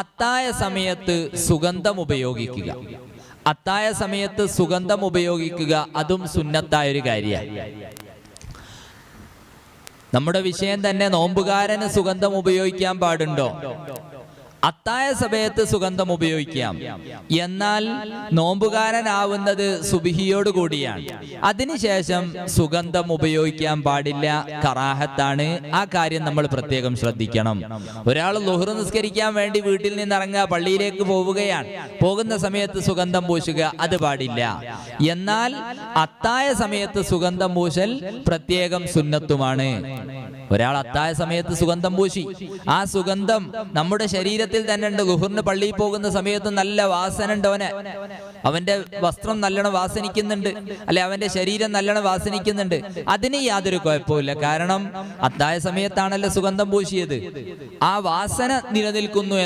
അത്തായ സമയത്ത് സുഗന്ധം ഉപയോഗിക്കുക. അത്തായ സമയത്ത് സുഗന്ധം ഉപയോഗിക്കുക അതും സുന്നത്തായ ഒരു കാര്യമാണ്. നമ്മുടെ വിഷയം തന്നെ നോമ്പുകാരന് സുഗന്ധം ഉപയോഗിക്കാൻ പാടുണ്ടോ? അത്തായ സമയത്ത് സുഗന്ധം ഉപയോഗിക്കാം. എന്നാൽ നോമ്പുകാരനാവുന്നത് സുബിഹിയോട് കൂടിയാണ്. അതിനുശേഷം സുഗന്ധം ഉപയോഗിക്കാൻ പാടില്ല. കറാഹത്താണ്. ആ കാര്യം നമ്മൾ പ്രത്യേകം ശ്രദ്ധിക്കണം. ഒരാൾ ലുഹർ നിസ്കരിക്കാൻ വേണ്ടി വീട്ടിൽ നിന്ന് ഇറങ്ങുക പള്ളിയിലേക്ക് പോവുകയാണ്. പോകുന്ന സമയത്ത് സുഗന്ധം പൂശുക അത് പാടില്ല. എന്നാൽ അത്തായ സമയത്ത് സുഗന്ധം പൂശൽ പ്രത്യേകം സുന്നത്തുമാണ്. ഒരാൾ അത്തായ സമയത്ത് സുഗന്ധം പൂശി. ആ സുഗന്ധം നമ്മുടെ ശരീരത്തിൽ തന്നെ ഉണ്ട്. ഗുഹറിന് പള്ളിയിൽ പോകുന്ന സമയത്ത് നല്ല വാസന ഉണ്ട് അവന്. അവന്റെ വസ്ത്രം നല്ലോണം വാസനിക്കുന്നുണ്ട്. അല്ലെ അവന്റെ ശരീരം നല്ലോണം വാസനിക്കുന്നുണ്ട്. അതിന് യാതൊരു കുഴപ്പമില്ല കാരണം അത്തായ സമയത്താണല്ലോ സുഗന്ധം പൂശിയത്. ആ വാസന നിലനിൽക്കുന്നു